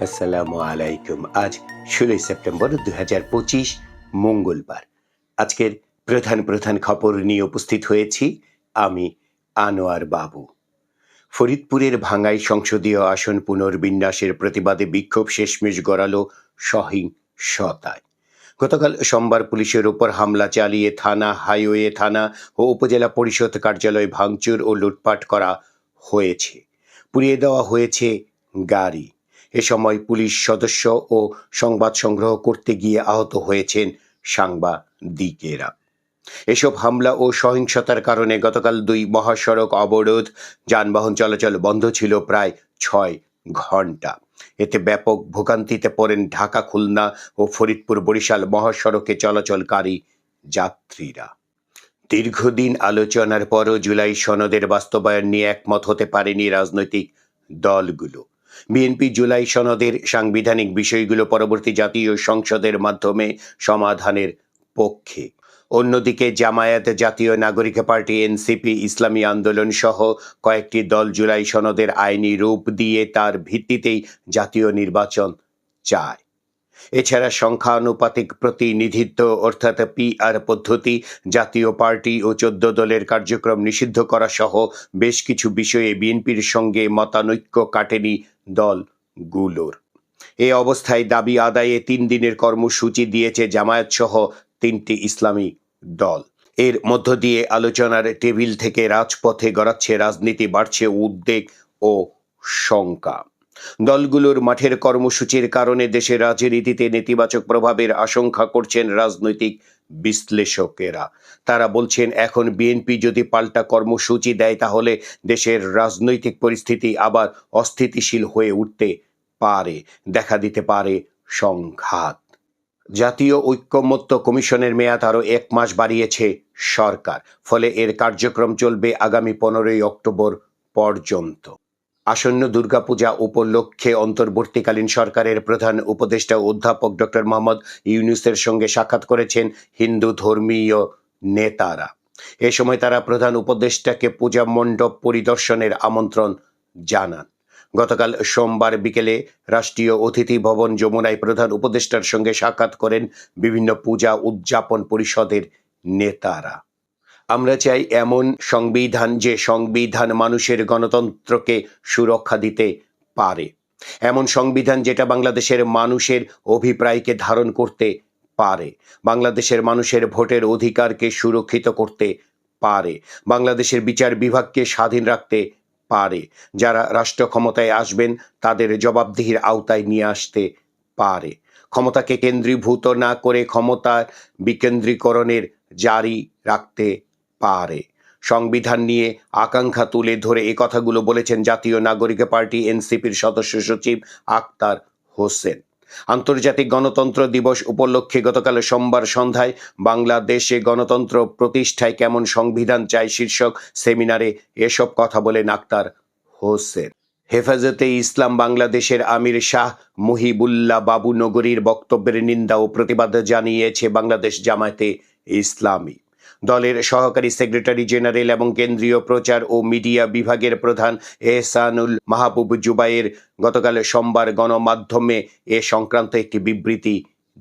আসসালামু আলাইকুম। আজ ষোলোই সেপ্টেম্বর হাজার পঁচিশ, মঙ্গলবার। আজকের প্রধান প্রধান খবর নিয়ে উপস্থিত হয়েছি আমি, আনোয়ার বাবু। ফরিদপুরের ভাঙ্গাই সংসদীয় আসন পুনর্বিন্যাসের প্রতিবাদে বিক্ষোভ শেষমেশ গড়ালো সহিংসতায়। গতকাল সোমবার পুলিশের উপর হামলা চালিয়ে থানা, হাইওয়ে, থানা ও উপজেলা পরিষদ কার্যালয় ভাঙচুর ও লুটপাট করা হয়েছে। পুড়িয়ে দেওয়া হয়েছে গাড়ি। এ সময় পুলিশ সদস্য ও সংবাদ সংগ্রহ করতে গিয়ে আহত হয়েছেন সাংবাদিকেরা। এসব হামলা ও সহিংসতার কারণে গতকাল দুই মহাসড়ক অবরোধ, যানবাহন চলাচল বন্ধ ছিল প্রায় ছয় ঘণ্টা এতে ব্যাপক ভোগান্তিতে পড়েন ঢাকা, খুলনা ও ফরিদপুর বরিশাল মহাসড়কে চলাচলকারী যাত্রীরা। দীর্ঘদিন আলোচনার পরও জুলাই সনদের বাস্তবায়ন নিয়ে একমত হতে পারেনি রাজনৈতিক দলগুলো। বিএনপি জুলাই সনদের সাংবিধানিক বিষয়গুলো পরবর্তী জাতীয় সংসদের মাধ্যমে সমাধানের পক্ষে। অন্যদিকে জামায়াত জাতীয় নাগরিক পার্টি এনসিপি ইসলামী আন্দোলন সহ কয়েকটি দল জুলাই সনদের আইনি রূপ দিয়ে তার ভিত্তিতেই জাতীয় নির্বাচন চায়। এছাড়া সংখ্যানুপাতিক প্রতিনিধিত্ব অর্থাৎ পিআর পদ্ধতি, জাতীয় পার্টি ও চোদ্দ দলের কার্যক্রম নিষিদ্ধ করা সহ বেশ কিছু বিষয়ে বিএনপির সঙ্গে মতানৈক্য কাটেনি দলগুলোর। এ অবস্থায় দাবি আদায়ে তিন দিনের কর্মসূচি দিয়েছে জামায়াত সহ তিনটি ইসলামী দল। এর মধ্য দিয়ে আলোচনার টেবিল থেকে রাজপথে গড়াচ্ছে রাজনীতি, বাড়ছে উদ্বেগ ও শঙ্কা। দলগুলোর মাঠের কর্মসূচির কারণে দেশের রাজনীতিতে নেতিবাচক প্রভাবের আশঙ্কা করছেন রাজনৈতিক বিশ্লেষকেরা। তারা বলছেন, এখন বিএনপি যদি পাল্টা কর্মসূচি দেয়, তাহলে দেশের রাজনৈতিক পরিস্থিতি আবার অস্থিতিশীল হয়ে উঠতে পারে, দেখা দিতে পারে সংঘাত। জাতীয় ঐক্যমত্য কমিশনের মেয়াদ আরও এক মাস বাড়িয়েছে সরকার, ফলে এর কার্যক্রম চলবে আগামী পনেরোই অক্টোবর পর্যন্ত। আসন্ন দুর্গাপূজা উপলক্ষে অন্তর্বর্তীকালীন সরকারের প্রধান উপদেষ্টা অধ্যাপক ডক্টর মোহাম্মদ ইউনুসের সঙ্গে সাক্ষাৎ করেছেন হিন্দু ধর্মীয় নেতারা। এ সময় তারা প্রধান উপদেষ্টাকে পূজা মণ্ডপ পরিদর্শনের আমন্ত্রণ জানান। গতকাল সোমবার বিকেলে রাষ্ট্রীয় অতিথি ভবন যমুনায় প্রধান উপদেষ্টার সঙ্গে সাক্ষাৎ করেন বিভিন্ন পূজা উদযাপন পরিষদের নেতারা। আমরা চাই এমন সংবিধান যে সংবিধান মানুষের গণতন্ত্রকে সুরক্ষা দিতে পারে। এমন সংবিধান যেটা বাংলাদেশের মানুষের অভিপ্রায়কে ধারণ করতে পারে। বাংলাদেশের মানুষের ভোটের অধিকারকে সুরক্ষিত করতে পারে। বাংলাদেশের বিচার বিভাগকে স্বাধীন রাখতে পারে। যারা রাষ্ট্র ক্ষমতায় আসবেন, তাদের জবাবদিহির আওতায় নিয়ে আসতে পারে। ক্ষমতাকে কেন্দ্রীভূত না করে ক্ষমতা বিকেন্দ্রীকরণের জারি রাখতে পারে। সংবিধান নিয়ে আকাঙ্ক্ষা তুলে ধরে এ কথাগুলো বলেছেন জাতীয় নাগরিক পার্টি এনসিপির সদস্য সচিব আক্তার হোসেন। আন্তর্জাতিক গণতন্ত্র দিবস উপলক্ষে গতকাল সোমবার সন্ধ্যায় বাংলাদেশে গণতন্ত্র প্রতিষ্ঠায় কেমন সংবিধান চাই শীর্ষক সেমিনারে এসব কথা বলেন আক্তার হোসেন। হেফাজতে ইসলাম বাংলাদেশের আমির শাহ মুহিবুল্লাহ বাবু নগরীর বক্তব্যের নিন্দা ও প্রতিবাদ জানিয়েছে বাংলাদেশ জামায়াতে ইসলামী। দলের সহকারী সেক্রেটারি জেনারেল এবং কেন্দ্রীয় প্রচার ও মিডিয়া বিভাগের প্রধান এহসানুল মাহবুব জুবাইয়ের গতকাল সোমবার গণমাধ্যমে এ সংক্রান্ত একটি বিবৃতি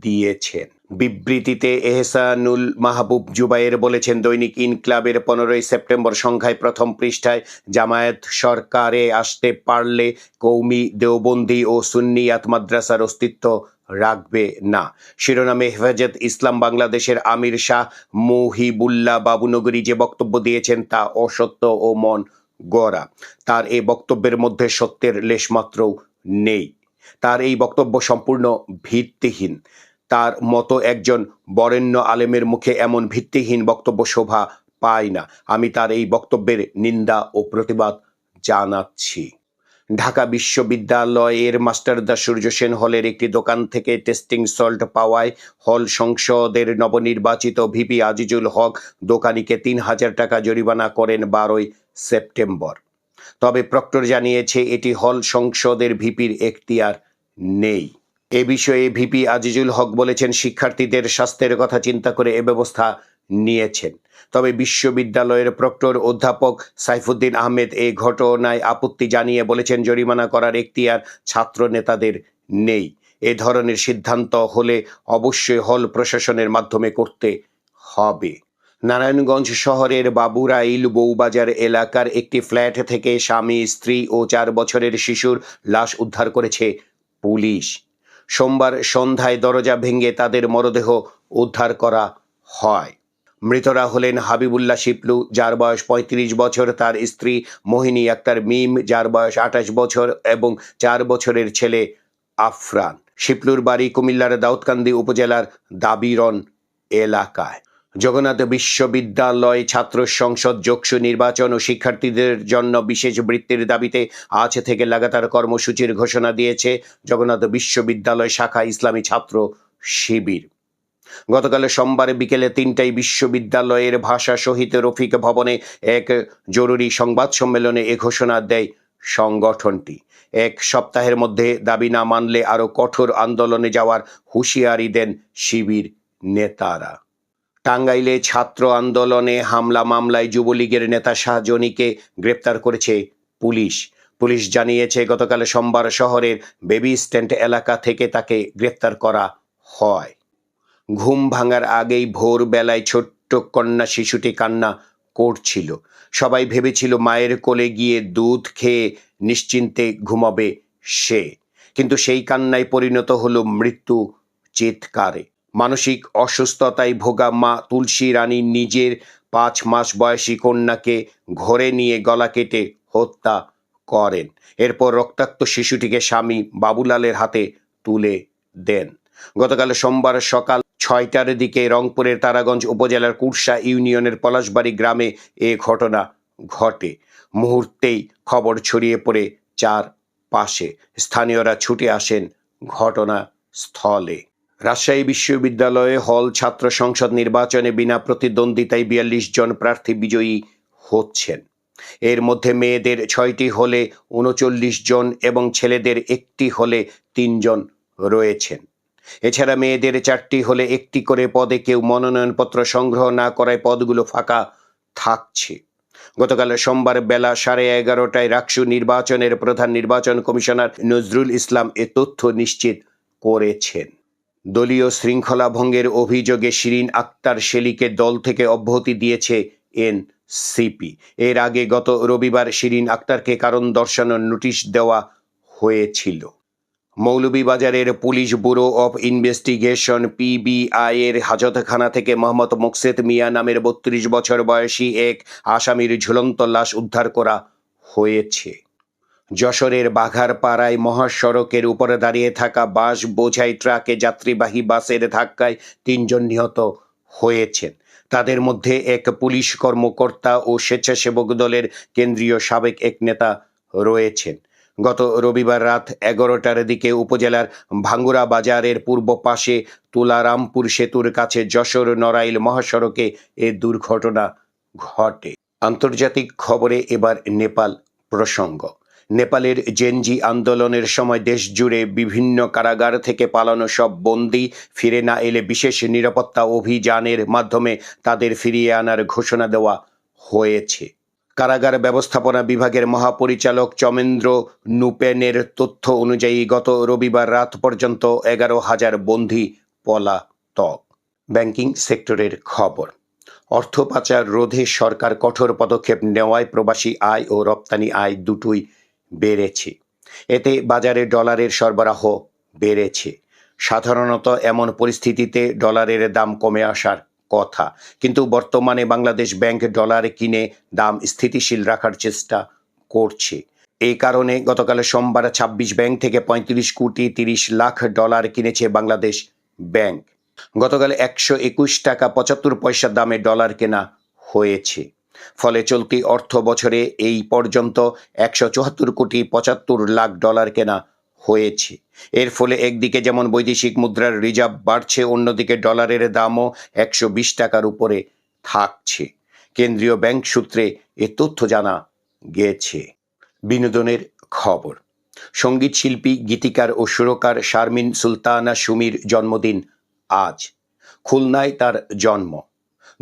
দিয়েছেন। বিবৃতিতে এহসানুল মাহবুব জুবাইর বলেছেন, দৈনিক ইনক্লাবের পনেরোই সেপ্টেম্বর সংখ্যায় প্রথম পৃষ্ঠায় জামায়াত সরকারে আসতে পারলে কৌমি দেওবন্দি ও সুন্নিয়াত মাদ্রাসার অস্তিত্ব রাখবে না। শিরোনামে হেফাজত ইসলাম বাংলাদেশের আমির শাহ মুহিবুল্লাহ বাবুনগরী যে বক্তব্য দিয়েছেন তা অসত্য ও মন গড়া। তার এই বক্তব্যের মধ্যে সত্যের লেশমাত্রও নেই। তার এই বক্তব্য সম্পূর্ণ ভিত্তিহীন। তার মতো একজন বরেণ্য আলেমের মুখে এমন ভিত্তিহীন বক্তব্য শোভা পায় না। আমি তার এই বক্তব্যের নিন্দা ও প্রতিবাদ জানাচ্ছি। ঢাকা বিশ্ববিদ্যালয়ের মাস্টারদা সূর্য সেন হলের একটি দোকান থেকে টেস্টিং সল্ট পাওয়ায় হল সংসদের নবনির্বাচিত ভিপি আজিজুল হক দোকানিকে তিন হাজার টাকা জরিমানা করেন বারোই সেপ্টেম্বর। তবে প্রক্টর জানিয়েছে, এটি হল সংসদের ভিপির এখতিয়ার নেই। এ বিষয়ে ভিপি আজিজুল হক বলেছেন, শিক্ষার্থীদের স্বাস্থ্যের কথা চিন্তা করে এ ব্যবস্থা নিয়েছেন। তবে বিশ্ববিদ্যালয়ের প্রক্টর অধ্যাপক সাইফুদ্দিন আহমেদ এই ঘটনায় আপত্তি জানিয়ে বলেছেন, জরিমানা করার এখতিয়ার ছাত্র নেতাদের নেই। এ ধরনের সিদ্ধান্ত হলে অবশ্যই হল প্রশাসনের মাধ্যমে করতে হবে। নারায়ণগঞ্জ শহরের বাবুরাইল বউবাজার এলাকার একটি ফ্ল্যাট থেকে স্বামী, স্ত্রী ও চার বছরের শিশুর লাশ উদ্ধার করেছে পুলিশ। সোমবার সন্ধ্যায় দরজা ভেঙে তাদের মরদেহ উদ্ধার করা হয়। মৃতরা হলেন হাবিবুল্লাহ শিপলু যার বয়স পঁয়ত্রিশ বছর, তার স্ত্রী মোহিনী আক্তার মিম, যার বয়স আঠাশ বছর এবং চার বছরের ছেলে আফরান। শিপলুর বাড়ি কুমিল্লার দাউদকান্দি উপজেলার দাবিরন এলাকায়। জগন্নাথ বিশ্ববিদ্যালয় ছাত্র সংসদ যোগসু নির্বাচন ও শিক্ষার্থীদের জন্য বিশেষ বৃত্তির দাবিতে আজ থেকে লাগাতার কর্মসূচির ঘোষণা দিয়েছে জগন্নাথ বিশ্ববিদ্যালয় শাখা ইসলামী ছাত্র শিবির। গতকাল সোমবার বিকেলে তিনটায় বিশ্ববিদ্যালয়ের ভাষা শহীদ রফিক ভবনে এক জরুরি সংবাদ সম্মেলনে এ ঘোষণা দেয় সংগঠনটি। এক সপ্তাহের মধ্যে দাবি না মানলে আরও কঠোর আন্দোলনে যাওয়ার হুঁশিয়ারি দেন শিবির নেতারা। টাঙ্গাইলে ছাত্র আন্দোলনে হামলা মামলায় যুবলীগের নেতা শাহজনীকে গ্রেপ্তার করেছে পুলিশ। পুলিশ জানিয়েছে, গতকাল সোমবার শহরের বেবি স্ট্যান্ড এলাকা থেকে তাকে গ্রেপ্তার করা হয়। ঘুম ভাঙার আগেই ভোরবেলায় ছোট্ট কন্যা শিশুটি কান্না করছিল। সবাই ভেবেছিল মায়ের কোলে গিয়ে দুধ খেয়ে নিশ্চিন্তে ঘুমাবে সে। কিন্তু সেই কান্নায় পরিণত হলো মৃত্যু চিৎকারে। মানসিক অসুস্থতায় ভোগা মা তুলসী রানী নিজের পাঁচ মাস বয়সী কন্যাকে ঘরে নিয়ে গলা কেটে হত্যা করেন। এরপর রক্তাক্ত শিশুটিকে স্বামী বাবুলালের হাতে তুলে দেন। গতকাল সোমবার সকাল ছয়টার দিকে রংপুরের তারাগঞ্জ উপজেলার কুরসা ইউনিয়নের পলাশবাড়ি গ্রামে এ ঘটনা ঘটে। মুহূর্তেই খবর ছড়িয়ে পড়ে চার পাশে স্থানীয়রা ছুটে আসেন ঘটনা স্থলে রাজশাহী বিশ্ববিদ্যালয়ে হল ছাত্র সংসদ নির্বাচনে বিনা প্রতিদ্বন্দ্বিতায় বিয়াল্লিশ জন প্রার্থী বিজয়ী হচ্ছেন। এর মধ্যে মেয়েদের ছয়টি হলে উনচল্লিশ জন এবং ছেলেদের একটি হলে তিনজন রয়েছেন। এছাড়া মেয়েদের চারটি হলে একটি করে পদে কেউ মনোনয়নপত্র সংগ্রহ না করায় পদগুলো ফাঁকা থাকছে। গতকাল সোমবার বেলা সাড়ে এগারোটায় রাকসু নির্বাচনের প্রধান নির্বাচন কমিশনার নজরুল ইসলাম এ তথ্য নিশ্চিত করেছেন। দলীয় শৃঙ্খলা ভঙ্গের অভিযোগে শিরিন আক্তার শেলিকে দল থেকে অব্যাহতি দিয়েছে এনসিপি। এর আগে গত রবিবার শিরিন আক্তারকে কারণ দর্শানোর নোটিশ দেওয়া হয়েছিল। মৌলভীবাজারের police bureau of investigation PBI এর হাজতখানা থেকে মোহাম্মদ মোকসেদ মিয়া নামের বত্রিশ বছর বয়সী এক আসামির ঝুলন্ত লাশ উদ্ধার করা হয়েছে। যশোরের বাঘারপাড়ায় মহাসড়কের উপরে দাঁড়িয়ে থাকা বাস বোঝাই ট্রাকে যাত্রীবাহী বাসের ধাক্কায় তিনজন নিহত হয়েছেন। তাদের মধ্যে এক পুলিশ কর্মকর্তা ও স্বেচ্ছাসেবক দলের কেন্দ্রীয় সাবেক এক নেতা রয়েছেন। গত রবিবার রাত এগারোটার দিকে উপজেলার ভাঙ্গুরা বাজারের পূর্ব পাশে তুলারামপুর সেতুর কাছে যশোর নড়াইল মহাসড়কে এ দুর্ঘটনা ঘটে। আন্তর্জাতিক খবরে এবার নেপাল প্রসঙ্গ। নেপালের জেনজি আন্দোলনের সময় দেশ জুড়ে বিভিন্ন কারাগার থেকে পালানো সব বন্দি ফিরে না এলে বিশেষ নিরাপত্তা অভিযানের মাধ্যমে তাদের ফিরিয়ে আনার ঘোষণা দেওয়া হয়েছে। কারাগার ব্যবস্থাপনা বিভাগের মহাপরিচালক চমেন্দ্র নুপেনের তথ্য অনুযায়ী গত রবিবার রাত পর্যন্ত এগারো হাজার বন্দি পলাতক। ব্যাংকিং সেক্টরের খবর। অর্থ পাচার রোধে সরকার কঠোর পদক্ষেপ নেওয়ায় প্রবাসী আয় ও রপ্তানি আয় দুটোই বেড়েছে। এতে বাজারে ডলারের সরবরাহ বেড়েছে। সাধারণত এমন পরিস্থিতিতে ডলারের দাম কমে আসার কথা। কিন্তু বর্তমানে বাংলাদেশ ব্যাংক ডলার কিনে দাম স্থিতিশীল রাখার চেষ্টা করছে। এই কারণে গতকাল সোমবার ছাব্বিশ ব্যাংক থেকে পঁয়ত্রিশ কোটি তিরিশ লাখ ডলার কিনেছে বাংলাদেশ ব্যাংক। গতকাল একশো একুশ টাকা পঁচাত্তর পয়সা দামে ডলার কেনা হয়েছে। ফলে চলতি অর্থ বছরে এই পর্যন্ত একশো চুয়াত্তর কোটি পঁচাত্তর লাখ ডলার কেনা হয়েছে। এর ফলে একদিকে যেমন বৈদেশিক মুদ্রার রিজার্ভ বাড়ছে, অন্যদিকে ডলারের দামও একশো বিশ টাকার উপরে থাকছে। কেন্দ্রীয় ব্যাংক সূত্রে এ তথ্য জানা গেছে। বিনোদনের খবর, সংগীত শিল্পী, গীতিকার ও সুরকার শারমিন সুলতানা সুমির জন্মদিন আজ। খুলনায় তার জন্ম।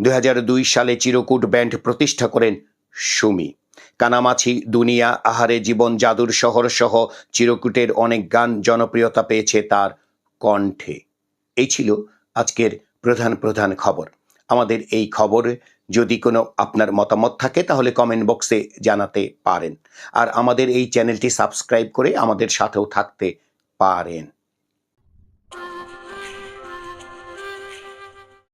দুই হাজার দুই সালে চিরকুট ব্যান্ড প্রতিষ্ঠা করেন সুমি। কানামাছি, দুনিয়া, আহারে জীবন জাদুর শহর সহ চিরকুটের অনেক গান জনপ্রিয়তা পেয়েছে তার কণ্ঠে। এই ছিল আজকের প্রধান প্রধান খবর। আমাদের এই খবরে যদি কোনো আপনার মতামত থাকে তাহলে কমেন্ট বক্সে জানাতে পারেন। আর আমাদের এই চ্যানেলটি সাবস্ক্রাইব করে আমাদের সাথেও থাকতে পারেন।